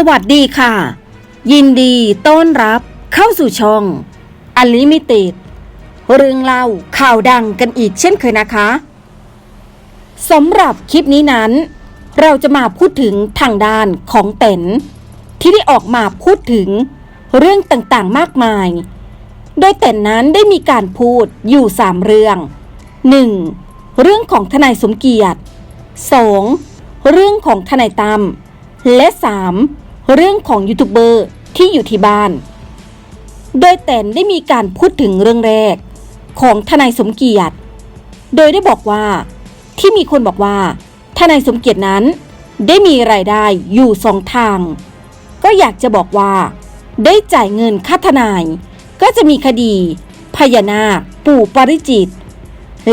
สวัสดีค่ะ ยินดีต้อนรับเข้าสู่ช่อง Unlimited เรื่องเล่าข่าวดังกันอีกเช่นเคยนะคะสำหรับคลิปนี้นั้น เราจะมาพูดถึงทางด้านของเต็นที่ได้ออกมาพูดถึงเรื่องต่างๆมากมาย โดยเต็นนั้นได้มีการพูดอยู่3เรื่อง 1. เรื่องของทนายสมเกียรติ 2. เรื่องของทนายตั้มและ 3. เรื่องของยูทูบเบอร์ที่อยู่ที่บ้าน โดยแตนได้มีการพูดถึงเรื่องแรก ของทนายสมเกียรติ โดยได้บอกว่าที่มีคนบอกว่าทนายสมเกียรตินั้น ได้มีรายได้อยู่สองทาง ก็อยากจะบอกว่า ได้จ่ายเงินค่าทนาย ก็จะมีคดี พญานาคปู่ปริจิต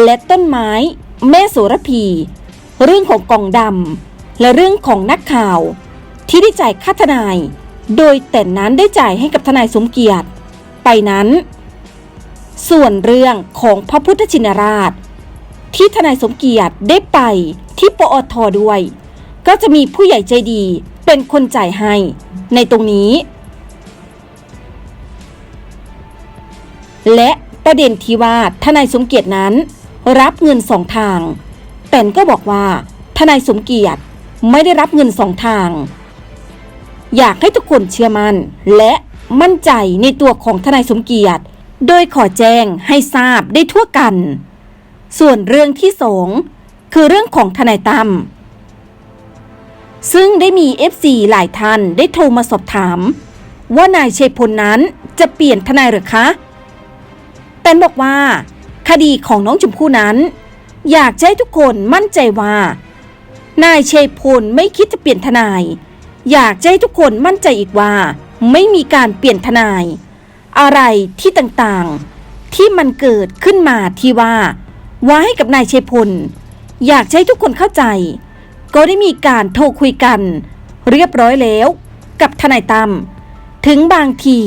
และต้นไม้แม่โสระพี เรื่องของกองดำและเรื่องของนักข่าว ที่ได้จ่ายค่าทนาย โดยแต่นั้นได้จ่ายให้กับทนายสมเกียรติ ไปนั้น ส่วนเรื่องของพระพุทธชินราช ที่ทนายสมเกียรติได้ไปที่ปอทด้วย ก็จะมีผู้ใหญ่ใจดีเป็นคนจ่ายให้ ในตรงนี้ และประเด็นที่ว่าทนายสมเกียรตินั้น รับเงินสองทาง แต่นก็บอกว่าทนายสมเกียรติไม่ได้รับเงินสองทาง อยากให้ทุกคนเชื่อมัน่นและมั่นใจในตัวของทนายสมเกียรติ โดยขอแจ้งให้ทราบได้ทั่วกัน ส่วนเรื่องที่สองคือเรื่องของทนายตั้มซึ่งได้มี FC หลายท่านได้โทรมาสอบถาม ว่านายชัยพลนั้นจะเปลี่ยนทนายหรือคะ แตนบอกว่า คดีของน้องชมพู่นั้น อยากให้ทุกคนมั่นใจว่า นายเชยพลไม่คิดจะเปลี่ยนทนาย อยากจะให้ทุกคนมั่นใจอีกว่า ไม่มีการเปลี่ยนทนาย อะไรที่ต่างๆ ที่มันเกิดขึ้นมาที่ว่าว่าให้กับนายเชยพล อยากจะให้ทุกคนเข้าใจ ก็ได้มีการโทรคุยกัน เรียบร้อยแล้ว กับทนายตั้มถึงบางที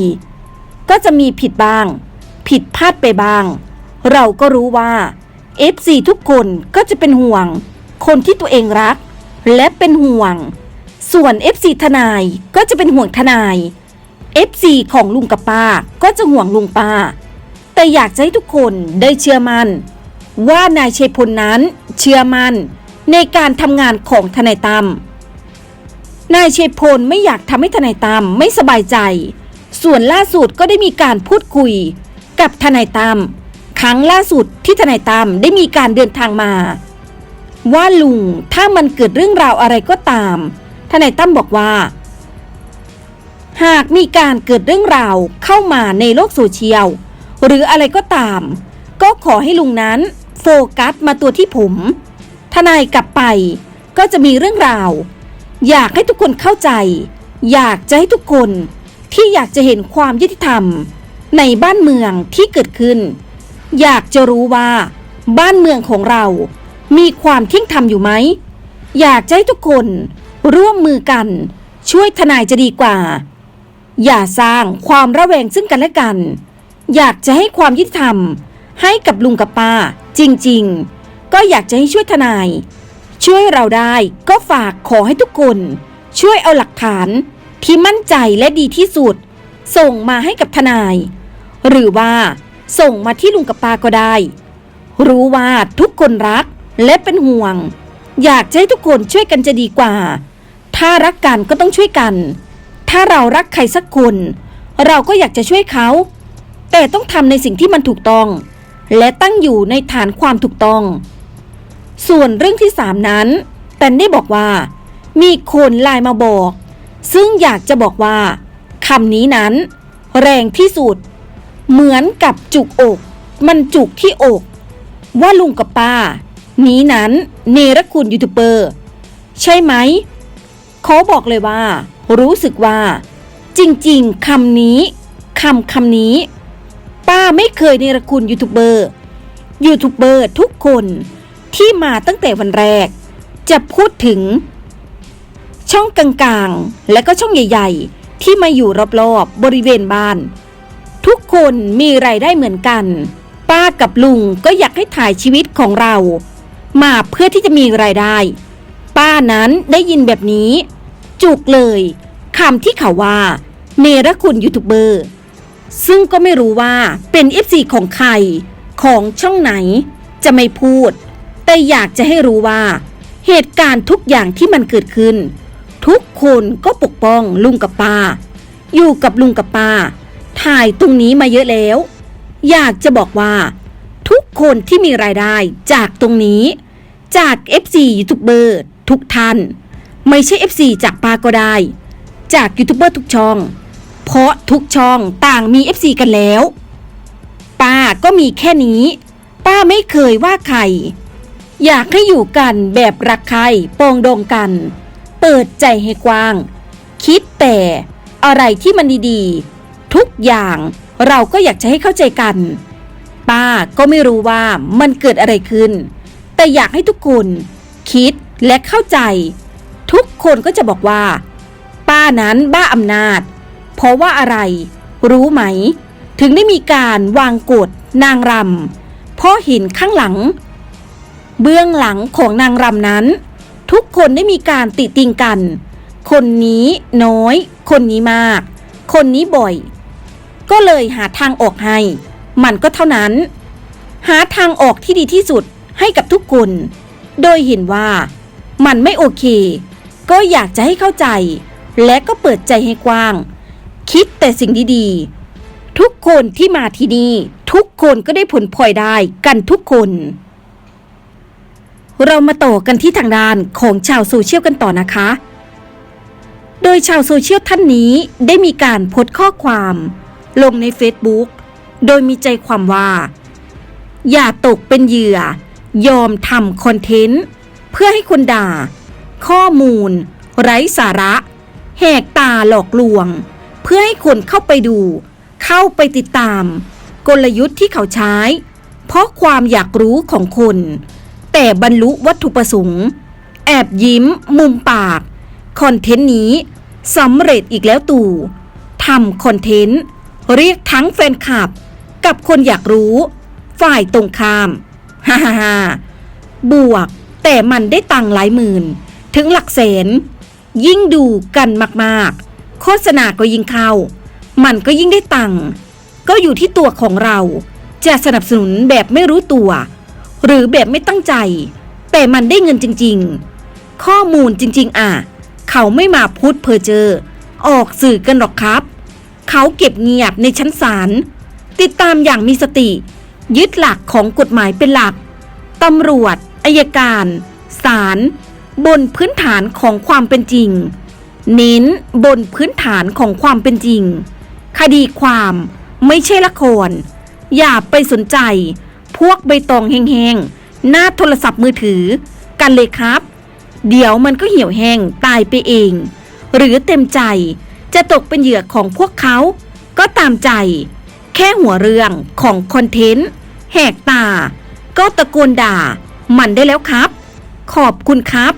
ก็จะมีผิดบ้าง ผิดพลาดไปบ้าง เราก็รู้ว่า FC ทุกคนก็จะเป็นห่วง คนที่ตัวเองรัก และเป็นห่วง ส่วน FC ทนายก็จะเป็นห่วงทนาย FC ของลุงกับป้าก็จะห่วงลุงป้า แต่อยากจะให้ทุกคนได้เชื่อมัน่น ว่านายชัยพลนั้นเชื่อมั่นในการทำงานของทนายตั้มนายเชยพลไม่อยากทำให้ทนายตั้มไม่สบายใจ ส่วนล่าสุดก็ได้มีการพูดคุย กับทนายตั้มครั้งล่าสุดที่ทนายตั้มได้มีการเดินทางมา ว่าลุงถ้ามันเกิดเรื่องราวอะไรก็ตาม ทนายตั้มบอกว่า หากมีการเกิดเรื่องราวเข้ามาในโลกโซเชียล หรืออะไรก็ตาม ก็ขอให้ลุงนั้นโฟกัสมาตัวที่ผม ทนายกลับไปก็จะมีเรื่องราว อยากให้ทุกคนเข้าใจ อยากจะให้ทุกคนที่อยากจะเห็นความยุติธรรม ในบ้านเมืองที่เกิดขึ้น อยากจะรู้ว่า บ้านเมืองของเรา มีความเที่ยงธรรมอยู่ไหม อยากจะให้ทุกคน ร่วมมือกัน ช่วยทนายจะดีกว่า อย่าสร้างความระแวงซึ่งกันและกัน อยากจะให้ความยุติธรรม ให้กับลุงกับป้า จริง ๆ ก็อยากจะให้ช่วยทนาย ช่วยเราได้ก็ฝากขอให้ทุกคน ช่วยเอาหลักฐานที่มั่นใจและดีที่สุด ส่งมาให้กับทนาย หรือว่าส่งมาที่ลุงกับป้าก็ได้ รู้ว่าทุกคนรักและเป็นห่วง อยากจะให้ทุกคนช่วยกันจะดีกว่า ถ้ารักกันก็ต้องช่วยกัน ถ้าเรารักใครสักคน เราก็อยากจะช่วยเขา แต่ต้องทำในสิ่งที่มันถูกต้อง และตั้งอยู่ในฐานความถูกต้อง ส่วนเรื่องที่สามนั้นแตนได้บอกว่า มีคนไลน์มาบอก ซึ่งอยากจะบอกว่าคำนี้นั้น แรงที่สุด เหมือนกับจุกอก มันจุกที่อก ว่าลุงกับป้า นี้นั้นเนรคุณยูทูบเบอร์ ใช่ไหม เขาบอกเลยว่า รู้สึกว่า จริงๆคำนี้คำคำนี้ ป้าไม่เคยเนรคุณยูทูบเบอร์ยูทูบเบอร์ทุกคนที่มาตั้งแต่วันแรก จะพูดถึง ช่องกลางๆ และก็ช่องใหญ่ ๆ ที่มาอยู่รอบๆบริเวณบ้าน ทุกคนมีไรายได้เหมือนกัน ป้ากับลุงก็อยากให้ถ่ายชีวิตของเรา มาเพื่อที่จะมีรายได้ ป้านั้นได้ยินแบบนี้ จุกเลยคำที่เขาว่า เนรคุณยูทูบเบอร์ ซึ่งก็ไม่รู้ว่าเป็น FC ของใคร ของช่องไหน จะไม่พูด แต่อยากจะให้รู้ว่า เหตุการณ์ทุกอย่างที่มันเกิดขึ้น ทุกคนก็ปกป้องลุงกับป้า อยู่กับลุงกับป้า ถ่ายตรงนี้มาเยอะแล้ว อยากจะบอกว่า ทุกคนที่มีรายได้จากตรงนี้ จาก FC ยูทูบเบอร์ทุกท่าน ไม่ใช่ FC จากป้าก็ได้ จากยูทูบเบอร์ทุกช่อง เพราะทุกช่องต่างมี FC กันแล้ว ป้าก็มีแค่นี้ ป้าไม่เคยว่าใคร อยากให้อยู่กันแบบรักใครปองดองกัน เปิดใจให้กว้าง คิดแต่อะไรที่มันดีๆ ทุกอย่างเราก็อยากจะให้เข้าใจกัน ป้าก็ไม่รู้ว่ามันเกิดอะไรขึ้น แต่อยากให้ทุกคน คิดและเข้าใจ คนก็จะบอกว่า ป้านั้นบ้าอำนาจ เพราะว่าอะไร รู้ไหม ถึงได้มีการวางกฎนางรำเพราะเห็นข้างหลัง เบื้องหลังของนางรำนั้น ทุกคนได้มีการติติงกัน คนนี้น้อย คนนี้มาก คนนี้บ่อย ก็เลยหาทางออกให้ มันก็เท่านั้น หาทางออกที่ดีที่สุดให้กับทุกคน โดยเห็นว่ามันไม่โอเค ก็อยากจะให้เข้าใจ และก็เปิดใจให้กว้าง คิดแต่สิ่งดีๆ ทุกคนที่มาที่นี่ทุกคนก็ได้ผลพลอยได้กันทุกคน เรามาต่อกันที่ทางด้านของชาวโซเชียลกันต่อนะคะ โดยชาวโซเชียลท่านนี้ได้มีการโพสต์ข้อความ ลงใน Facebook โดยมีใจความว่า อย่าตกเป็นเหยื่อ ยอมทำคอนเทนต์ เพื่อให้คนด่า ข้อมูล ไร้สาระ แหกตาหลอกลวง เพื่อให้คนเข้าไปดู เข้าไปติดตาม กลยุทธ์ที่เขาใช้ เพราะความอยากรู้ของคน แต่บรรลุวัตถุประสงค์ แอบยิ้ม มุมปาก คอนเทนต์นี้สำเร็จอีกแล้วตู่ทำคอนเทนต์ เรียกทั้งแฟนคลับ กับคนอยากรู้ ฝ่ายตรงข้าม ฮ่าฮ่าฮ่าบวกแต่มันได้ตังค์หลายหมื่น ถึงหลักแสน ยิ่งดูกันมากๆ โฆษณาก็ยิ่งเข้า มันก็ยิ่งได้ตังค์ก็อยู่ที่ตัวของเรา จะสนับสนุนแบบไม่รู้ตัว หรือแบบไม่ตั้งใจ แต่มันได้เงินจริงๆ ข้อมูลจริง ๆ อะ เขาไม่มาพูดเพอเจอ ออกสื่อกันหรอกครับ เขาเก็บเงียบในชั้นศาลติดตามอย่างมีสติ ยึดหลักของกฎหมายเป็นหลัก ตำรวจอายการ ศาล บนพื้นฐานของความเป็นจริง เน้นบนพื้นฐานของความเป็นจริง คดีความไม่ใช่ละคร อย่าไปสนใจ พวกใบตองแห้งๆ หน้าโทรศัพท์มือถือ กันเลยครับ เดี๋ยวมันก็เหี่ยวแห้งตายไปเอง หรือเต็มใจจะตกเป็นเหยื่อของพวกเขา ก็ตามใจ แค่หัวเรื่องของคอนเทนต์แหกตา ก็ตะโกนด่า มันได้แล้วครับ ขอบคุณครับ